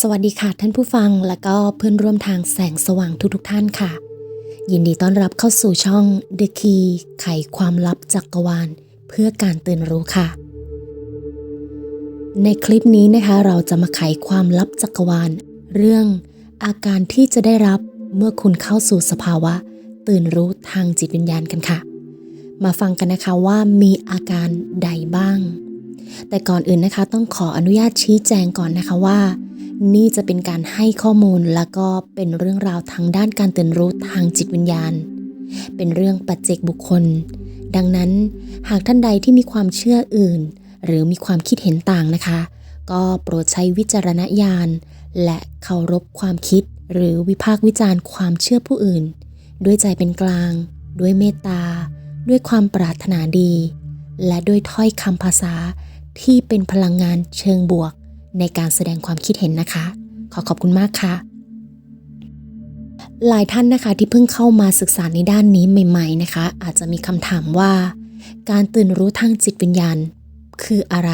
สวัสดีค่ะท่านผู้ฟังและก็เพื่อนร่วมทางแสงสว่างทุกๆทท่านค่ะ ยินดีต้อนรับเข้าสู่ช่อง The Key ไขความลับจักกรวาล เพื่อการตื่นรู้ค่ะ ในคลิปนี้นะคะ เราจะมาไขความลับจักรวาล เรื่องอาการที่จะได้รับเมื่อคุณเข้าสู่สภาวะ ตื่นรู้ทางจิตวิญญาณกันค่ะ มาฟังกันนะคะว่ามีอาการใดบ้าง แต่ก่อนอื่นนะคะ ต้องขออนุญาตชี้แจงก่อนนะคะว่า นี่จะเป็นการให้ข้อมูลแล้วก็เป็นเรื่องราวทางด้านการตื่นรู้ทางจิตวิญญาณ เป็นเรื่องปัจเจกบุคคล ดังนั้นหากท่านใดที่มีความเชื่ออื่น หรือมีความคิดเห็นต่างนะคะ ก็โปรดใช้วิจารณญาณ และเคารพความคิด หรือวิพากษ์วิจารณ์ความเชื่อผู้อื่น ด้วยใจเป็นกลาง ด้วยเมตตา ด้วยความปรารถนาดี และด้วยถ้อยคำภาษาที่เป็นพลังงานเชิงบวก ในการแสดงความคิดเห็นนะคะ ขอขอบคุณมากค่ะ หลายท่านนะคะที่เพิ่งเข้ามาศึกษาในด้านนี้ใหม่ ๆนะคะ อาจจะมีคำถามว่า การตื่นรู้ทางจิตวิญญาณคืออะไร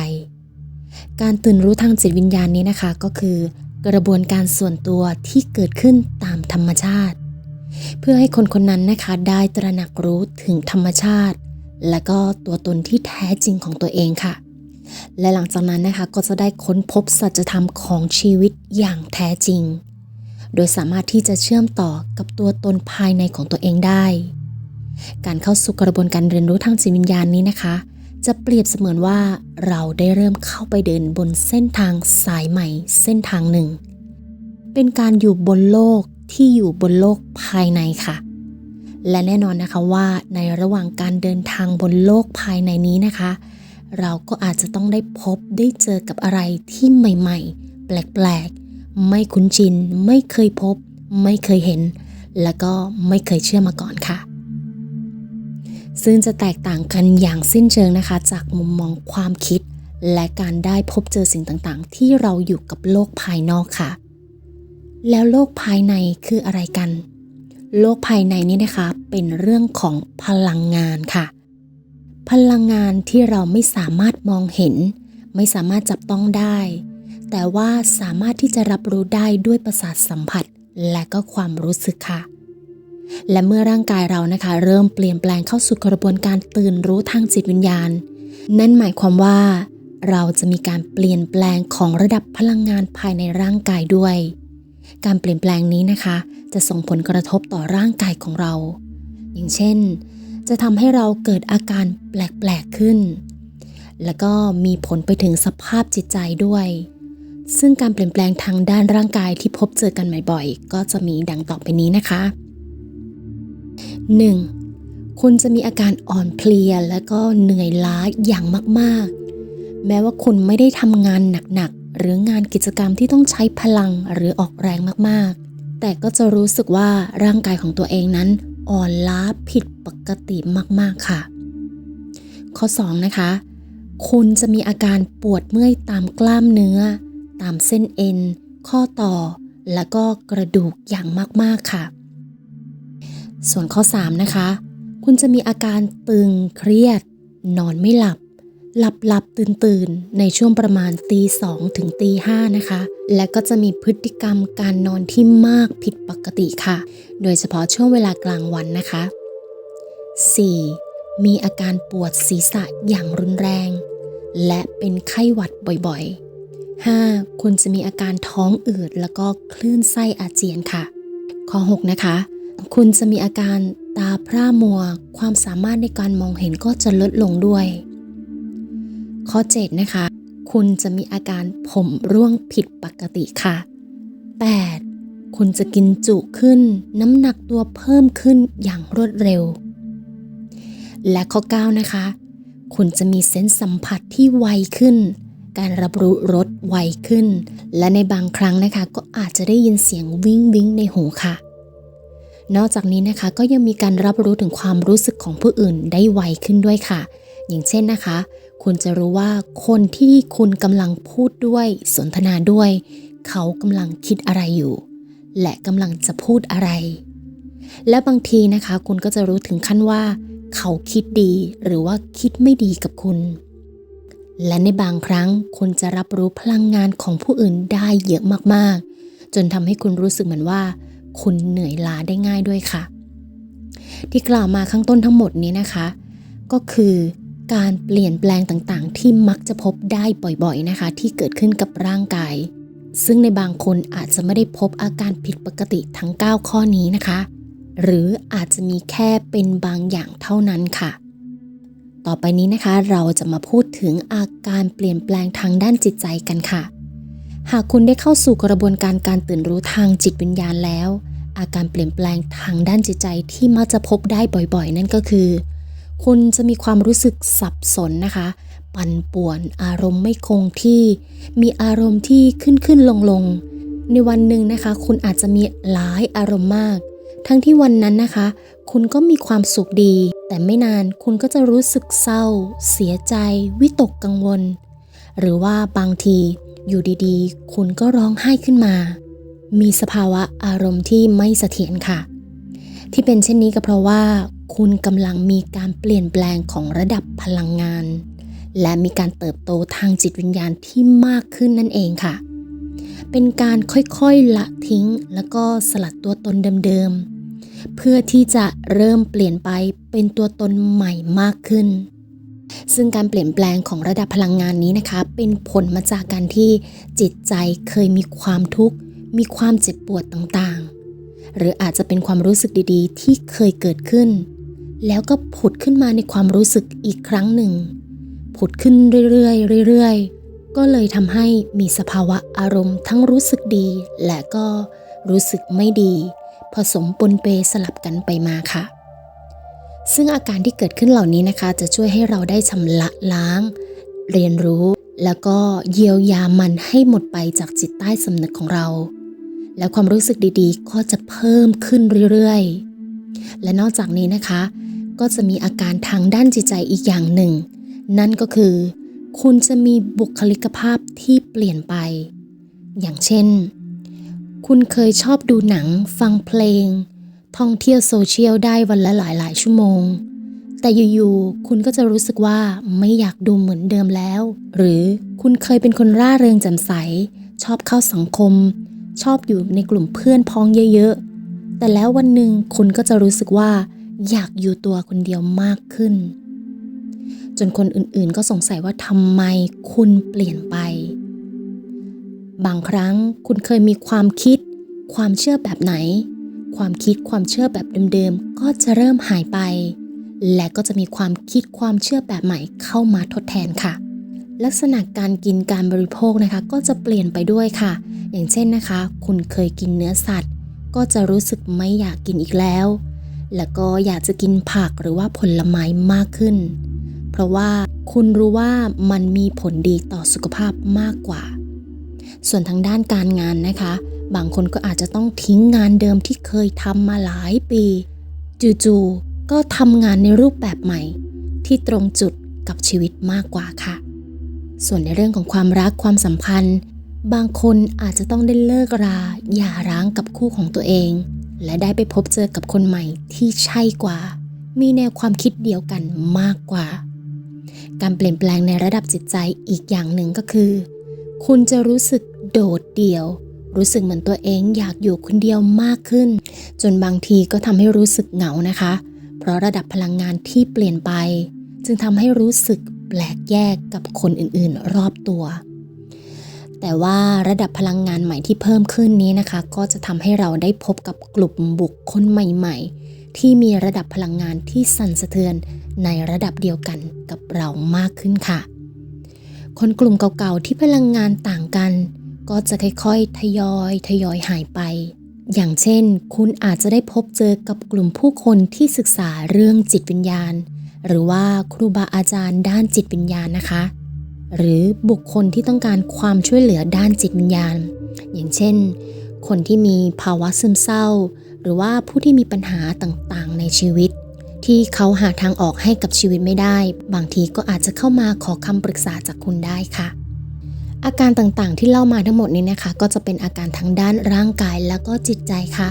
การตื่นรู้ทางจิตวิญญาณนี้นะคะ ก็คือกระบวนการส่วนตัวที่เกิดขึ้นตามธรรมชาติ เพื่อให้คนคนนั้นนะคะได้ตระหนักรู้ถึงธรรมชาติ และก็ตัวตนที่แท้จริงของตัวเองค่ะ และหลังจากนั้นนะคะก็จะได้ค้นพบสัจธรรมของชีวิตอย่างแท้จริง โดยสามารถที่จะเชื่อมต่อกับตัวตนภายในของตัวเองได้ การเข้าสู่กระบวนการเรียนรู้ทางจิตวิญญาณนี้นะคะ จะเปรียบเสมือนว่าเราได้เริ่มเข้าไปเดินบนเส้นทางสายใหม่ เส้นทางหนึ่ง เป็นการอยู่บนโลกที่อยู่บนโลกภายในค่ะและแน่นอนนะคะว่าในระหว่างการเดินทางบนโลกภายในนี้นะคะ เราก็อาจจะต้องได้พบได้เจอกับอะไรที่ใหม่ๆ แปลกๆ ไม่คุ้นชิน ไม่เคยพบ ไม่เคยเห็น แล้วก็ไม่เคยเชื่อมาก่อนค่ะ ซึ่งจะแตกต่างกันอย่างสิ้นเชิงนะคะ จากมุมมองความคิด และการได้พบเจอสิ่งต่างๆ ที่เราอยู่กับโลกภายนอกค่ะ แล้วโลกภายในคืออะไรกัน โลกภายในนี้นะคะเป็นเรื่องของพลังงานค่ะ พลังงานที่เราไม่สามารถมองเห็น ไม่สามารถจับต้องได้ แต่ว่าสามารถที่จะรับรู้ได้ด้วยประสาทสัมผัส และก็ความรู้สึกค่ะ และเมื่อร่างกายเรานะคะ เริ่มเปลี่ยนแปลงเข้าสู่กระบวนการตื่นรู้ทางจิตวิญญาณ นั่นหมายความว่า เราจะมีการเปลี่ยนแปลงของระดับพลังงานภายในร่างกายด้วย การเปลี่ยนแปลงนี้นะคะ จะส่งผลกระทบต่อร่างกายของเรา อย่างเช่น จะทำให้เราเกิดอาการแปลกๆขึ้น แล้วก็มีผลไปถึงสภาพจิตใจด้วย ซึ่งการเปลี่ยนแปลงทางด้านร่างกายที่พบเจอกันบ่อยๆ ก็จะมีดังต่อไปนี้นะคะ 1. คุณจะมีอาการอ่อนเพลียและก็เหนื่อยล้าอย่างมากๆ แม้ว่าคุณไม่ได้ทำงานหนักๆ หรืองานกิจกรรมที่ต้องใช้พลังหรือออกแรงมากๆ แต่ก็จะรู้สึกว่าร่างกายของตัวเองนั้น อ่อนล้าผิดปกติมากๆค่ะ ข้อ 2 นะคะ คุณจะมีอาการปวดเมื่อยตามกล้ามเนื้อ ตามเส้นเอ็น ข้อต่อ และก็กระดูกอย่างมากๆค่ะ ส่วนข้อ 3 นะคะ คุณจะมีอาการตึงเครียด นอนไม่หลับ หลับหลับตื่นตื่นในช่วงประมาณตีสองถึงตีห้านะคะ และก็จะมีพฤติกรรมการนอนที่มากผิดปกติค่ะ โดยเฉพาะช่วงเวลากลางวันนะคะ 4. มีอาการปวดศีรษะอย่างรุนแรง และเป็นไข้หวัดบ่อยๆ 5. คุณจะมีอาการท้องอืดแล้วก็คลื่นไส้อาเจียนค่ะ ข้อ 6 นะคะ คุณจะมีอาการตาพร่ามัว ความสามารถในการมองเห็นก็จะลดลงด้วย ข้อ 7 นะคะ คุณจะมีอาการผมร่วงผิดปกติค่ะ 8. คุณจะกินจุขึ้น น้ำหนักตัวเพิ่มขึ้นอย่างรวดเร็ว และข้อ 9 นะคะ คุณจะมีเซนส์สัมผัสที่ไวขึ้น การรับรู้รสไวขึ้น และในบางครั้งนะคะ ก็อาจจะได้ยินเสียงวิ้งวิ้งในหูค่ะนอกจากนี้นะคะก็ยังมีการรับรู้ถึงความรู้สึกของผู้อื่นได้ไวขึ้นด้วยค่ะ อย่างเช่นนะคะ คุณจะรู้ว่าคนที่คุณกำลังพูดด้วยสนทนาด้วย เขากำลังคิดอะไรอยู่ และกำลังจะพูดอะไร และบางทีนะคะ คุณก็จะรู้ถึงขั้นว่า เขาคิดดีหรือว่าคิดไม่ดีกับคุณ และในบางครั้งคุณจะรับรู้พลังงานของผู้อื่นได้เยอะมากๆ จนทำให้คุณรู้สึกเหมือนว่า คุณเหนื่อยล้าได้ง่ายด้วยค่ะ ที่กล่าวมาข้างต้นทั้งหมดนี้นะคะ ก็คือ การเปลี่ยนแปลงต่างๆ ที่มักจะพบได้บ่อยๆนะคะ ที่เกิดขึ้นกับร่างกาย ซึ่งในบางคนอาจจะไม่ได้พบอาการผิดปกติทั้ง 9 ข้อนี้นะคะ หรืออาจจะมีแค่เป็นบางอย่างเท่านั้นค่ะ ต่อไปนี้นะคะเราจะมาพูดถึงอาการเปลี่ยนแปลงทางด้านจิตใจกันค่ะ หากคุณได้เข้าสู่กระบวนการการตื่นรู้ทางจิตวิญญาณแล้ว อาการเปลี่ยนแปลงทางด้านจิตใจที่มักจะพบได้บ่อยๆ นั่นก็คือ คุณจะมีความรู้สึกสับสนนะคะ ปั่นป่วนอารมณ์ไม่คงที่ มีอารมณ์ที่ขึ้นขึ้นลงลงในวันหนึ่งนะคะ คุณอาจจะมีหลายอารมณ์มาก ทั้งที่วันนั้นนะคะ คุณก็มีความสุขดี แต่ไม่นานคุณก็จะรู้สึกเศร้า เสียใจ วิตกกังวล หรือว่าบางทีอยู่ดีๆ คุณก็ร้องไห้ขึ้นมา มีสภาวะอารมณ์ที่ไม่เสถียรค่ะ ที่เป็นเช่นนี้ก็เพราะว่า คุณกำลังมีการเปลี่ยนแปลงของระดับพลังงาน และมีการเติบโตทางจิตวิญญาณที่มากขึ้นนั่นเองค่ะ เป็นการค่อยๆละทิ้ง แล้วก็สลัดตัวตนเดิมๆ เพื่อที่จะเริ่มเปลี่ยนไปเป็นตัวตนใหม่มากขึ้น ซึ่งการเปลี่ยนแปลงของระดับพลังงานนี้นะคะ เป็นผลมาจากการที่จิตใจเคยมีความทุกข์ มีความเจ็บปวดต่างๆ หรืออาจจะเป็นความรู้สึกดีๆ ที่เคยเกิดขึ้น แล้วก็ผุดขึ้นมาในความรู้สึกอีกครั้งหนึ่ง ผุดขึ้นเรื่อยๆเรื่อยๆ ก็เลยทำให้มีสภาวะอารมณ์ทั้งรู้สึกดี และก็รู้สึกไม่ดี ผสมปนเปสลับกันไปมาค่ะ ซึ่งอาการที่เกิดขึ้นเหล่านี้นะคะ จะช่วยให้เราได้ชำระล้าง เรียนรู้แล้วก็เยียวยามันให้หมดไปจากจิตใต้สำนึกของเรา และความรู้สึกดีๆ ก็จะเพิ่มขึ้นเรื่อยๆ และนอกจากนี้นะคะ ก็จะมีอาการทางด้านจิตใจอีกอย่างหนึ่ง นั่นก็คือ คุณจะมีบุคลิกภาพที่เปลี่ยนไป อย่างเช่น คุณเคยชอบดูหนัง ฟังเพลง ท่องเที่ยวโซเชียลได้วันละหลายๆ ชั่วโมง แต่อยู่ๆ คุณก็จะรู้สึกว่าไม่อยากดูเหมือนเดิมแล้ว หรือคุณเคยเป็นคนร่าเริงแจ่มใส ชอบเข้าสังคม ชอบอยู่ในกลุ่มเพื่อนพ้องเยอะๆ แต่แล้ววันหนึ่งคุณก็จะรู้สึกว่า อยากอยู่ตัวคนเดียวมากขึ้น จนคนอื่นๆก็สงสัยว่าทำไมคุณเปลี่ยนไป บางครั้งคุณเคยมีความคิด ความเชื่อแบบไหน ความคิดความเชื่อแบบเดิมๆ ก็จะเริ่มหายไป และก็จะมีความคิดความเชื่อแบบใหม่เข้ามาทดแทนค่ะ ลักษณะการกินการบริโภคนะคะ ก็จะเปลี่ยนไปด้วยค่ะ อย่างเช่นนะคะ คุณเคยกินเนื้อสัตว์ ก็จะรู้สึกไม่อยากกินอีกแล้ว แล้วก็อยากจะกินผักหรือว่าผลไม้มากขึ้น เพราะว่าคุณรู้ว่ามันมีผลดีต่อสุขภาพมากกว่า ส่วนทางด้านการงานนะคะ บางคนก็อาจจะต้องทิ้งงานเดิมที่เคยทำมาหลายปีจู่ๆก็ทำงานในรูปแบบใหม่ ที่ตรงจุดกับชีวิตมากกว่าค่ะ ส่วนในเรื่องของความรักความสัมพันธ์ บางคนอาจจะต้องได้เลิกราหย่าร้างกับคู่ของตัวเอง และได้ไปพบเจอกับคนใหม่ที่ใช่กว่า มีแนวความคิดเดียวกันมากกว่า การเปลี่ยนแปลงในระดับจิตใจอีกอย่างหนึ่งก็คือ คุณจะรู้สึกโดดเดี่ยว รู้สึกเหมือนตัวเองอยากอยู่คนเดียวมากขึ้น จนบางทีก็ทำให้รู้สึกเหงานะคะ เพราะระดับพลังงานที่เปลี่ยนไป จึงทำให้รู้สึก ปลกแยกกับคนอื่นๆรอบตัว แต่ว่าระดับพลังงานใหม่ที่เพิ่มขึ้นนี้นะคะ ก็จะทำให้เราได้พบกับกลุ่มบุคคลใหม่ๆ ที่มีระดับพลังงานที่สั่นสะเทือนในระดับเดียวกันกับเรามากขึ้นค่ะ คนกลุ่มเก่าๆที่พลังงานต่างกัน ก็จะค่อยๆ ทยอยทยอยหายไปอย่างเช่น คุณอาจจะได้พบเจอกับกลุ่มผู้คนที่ศึกษาเรื่องจิตวิญญาณ หรือว่าครูบาอาจารย์ด้านจิตวิญญาณนะคะ หรือบุคคลที่ต้องการความช่วยเหลือด้านจิตวิญญาณ อย่างเช่น คนที่มีภาวะซึมเศร้า หรือว่าผู้ที่มีปัญหาต่างๆ ในชีวิต ที่เขาหาทางออกให้กับชีวิตไม่ได้ บางทีก็อาจจะเข้ามาขอคำปรึกษาจากคุณได้ค่ะ อาการต่างๆ ที่เล่ามาทั้งหมดนี้นะคะ ก็จะเป็นอาการทางด้านร่างกายแล้วก็จิตใจค่ะ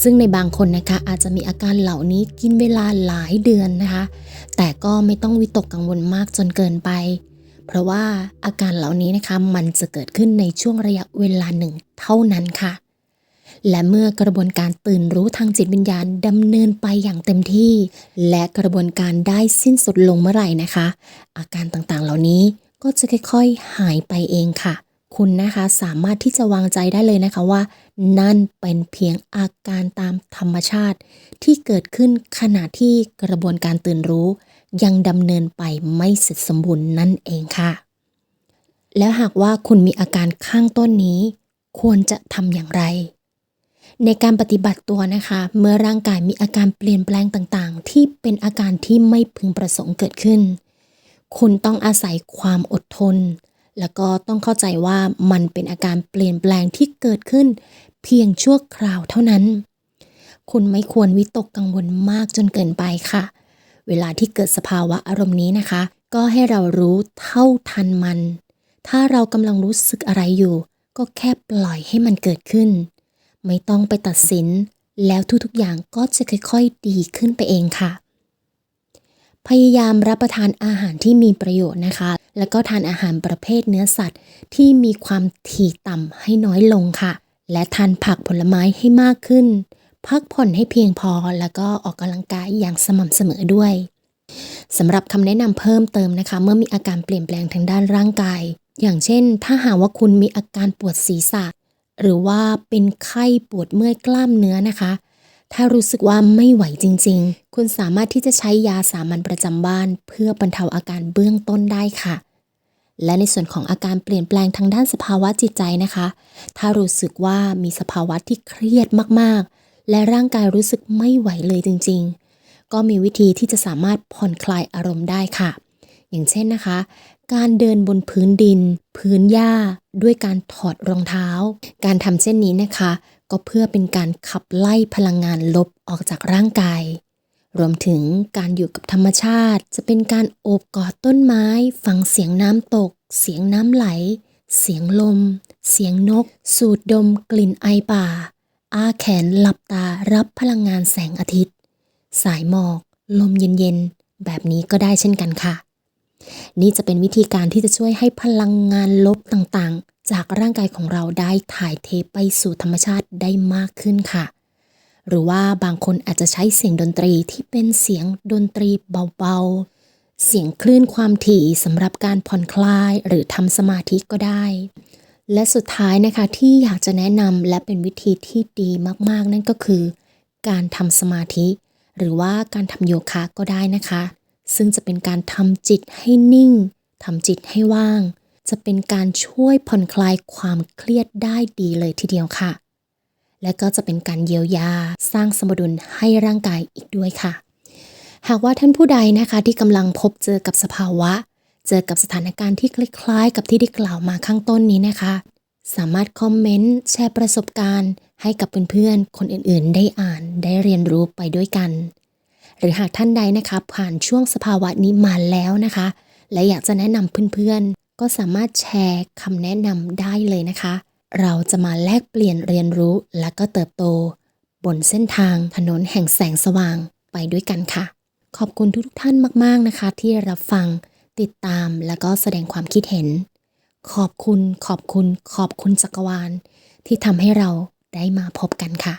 ซึ่งในบางคนนะคะอาจจะมีอาการเหล่านี้กินเวลาหลายเดือนนะคะ แต่ก็ไม่ต้องวิตกกังวลมากจนเกินไป เพราะว่าอาการเหล่านี้นะคะมันจะเกิดขึ้นในช่วงระยะเวลาหนึ่งเท่านั้นค่ะ และเมื่อกระบวนการตื่นรู้ทางจิตวิญญาณดำเนินไปอย่างเต็มที่ และกระบวนการได้สิ้นสุดลงเมื่อไหร่นะคะ อาการต่างๆเหล่านี้ก็จะค่อยๆ หายไปเองค่ะ คุณนะคะสามารถที่จะวางใจได้เลยนะคะว่า นั่นเป็นเพียงอาการตามธรรมชาติ ที่เกิดขึ้นขณะที่กระบวนการตื่นรู้ ยังดำเนินไปไม่เสร็จสมบูรณ์นั่นเองค่ะ แล้วหากว่าคุณมีอาการข้างต้นนี้ ควรจะทำอย่างไร ในการปฏิบัติตัวนะคะ เมื่อร่างกายมีอาการเปลี่ยนแปลงต่างๆ ที่เป็นอาการที่ไม่พึงประสงค์เกิดขึ้น คุณต้องอาศัยความอดทน แล้วก็ต้องเข้าใจว่ามันเป็นอาการเปลี่ยนแปลงที่เกิดขึ้น เพียงชั่วคราวเท่านั้น คุณไม่ควรวิตกกังวลมากจนเกินไปค่ะ เวลาที่เกิดสภาวะอารมณ์นี้นะคะ ก็ให้เรารู้เท่าทันมัน ถ้าเรากำลังรู้สึกอะไรอยู่ ก็แค่ปล่อยให้มันเกิดขึ้น ไม่ต้องไปตัดสิน แล้วทุกๆอย่างก็จะค่อยๆดีขึ้นไปเองค่ะ พยายามรับประทานอาหารที่มีประโยชน์นะคะ แล้วก็ทานอาหารประเภทเนื้อสัตว์ ที่มีความถี่ต่ำให้น้อยลงค่ะ และทานผักผลไม้ให้มากขึ้น พักผ่อนให้เพียงพอ แล้วก็ออกกำลังกายอย่างสม่ำเสมอด้วยสำหรับคำแนะนำเพิ่มเติมนะคะ เมื่อมีอาการเปลี่ยนแปลงทางด้านร่างกาย อย่างเช่น ถ้าหากว่าคุณมีอาการปวดศีรษะ หรือว่าเป็นไข้ปวดเมื่อยกล้ามเนื้อนะคะ ถ้ารู้สึกว่าไม่ไหวจริง ๆ คุณสามารถที่จะใช้ยาสามัญประจำบ้าน เพื่อบรรเทาอาการเบื้องต้นได้ค่ะ และในส่วนของอาการเปลี่ยนแปลงทางด้านสภาวะจิตใจนะคะ ถ้ารู้สึกว่ามีสภาวะที่เครียดมากๆ และร่างกายรู้สึกไม่ไหวเลยจริง ๆ ก็มีวิธีที่จะสามารถผ่อนคลายอารมณ์ได้ค่ะ อย่างเช่นนะคะ การเดินบนพื้นดิน พื้นหญ้า ด้วยการถอดรองเท้า การทำเช่นนี้นะคะ ก็เพื่อเป็นการขับไล่พลังงานลบออกจากร่างกาย รวมถึงการอยู่กับธรรมชาติ จะเป็นการโอบกอดต้นไม้ ฟังเสียงน้ำตก เสียงน้ำไหล เสียงลม เสียงนก สูดดมกลิ่นไอป่า อ้าแขนหลับตารับพลังงานแสงอาทิตย์ สายหมอก ลมเย็นๆ แบบนี้ก็ได้เช่นกันค่ะ นี่จะเป็นวิธีการที่จะช่วยให้พลังงานลบต่างๆ จากร่างกายของเราได้ถ่ายเทไปสู่ธรรมชาติได้มากขึ้นค่ะ หรือว่าบางคนอาจจะใช้เสียงดนตรีที่เป็นเสียงดนตรีเบาๆ เสียงคลื่นความถี่สำหรับการผ่อนคลายหรือทำสมาธิก็ได้ และสุดท้ายนะคะที่อยากจะแนะนำและเป็นวิธีที่ดีมากๆ นั่นก็คือ การทำสมาธิ หรือว่าการทำโยคะก็ได้นะคะ ซึ่งจะเป็นการทำจิตให้นิ่งทำจิตให้ว่าง จะเป็นการช่วยผ่อนคลายความเครียดได้ดีเลยทีเดียวค่ะ และก็จะเป็นการเยียวยาสร้างสมดุลให้ร่างกายอีกด้วยค่ะ หากว่าท่านผู้ใดนะคะที่กำลังพบเจอกับสภาวะ เจอกับสถานการณ์ที่คล้ายๆ กับที่ได้กล่าวมาข้างต้นนี้นะคะ สามารถคอมเมนต์แชร์ประสบการณ์ ให้กับเพื่อนๆคนอื่นๆ ได้อ่านได้เรียนรู้ไปด้วยกัน หรือหากท่านใดนะคะผ่านช่วงสภาวะนี้มาแล้วนะคะและอยากจะแนะนำเพื่อน ก็สามารถแชร์คำแนะนำได้เลยนะคะ เราจะมาแลกเปลี่ยนเรียนรู้และก็เติบโต บนเส้นทางถนนแห่งแสงสว่างไปด้วยกันค่ะ ขอบคุณทุกท่านมาก ๆนะคะ ที่รับฟังติดตามแล้วก็แสดงความคิดเห็น ขอบคุณขอบคุณขอบคุณจักรวาล ที่ทำให้เราได้มาพบกันค่ะ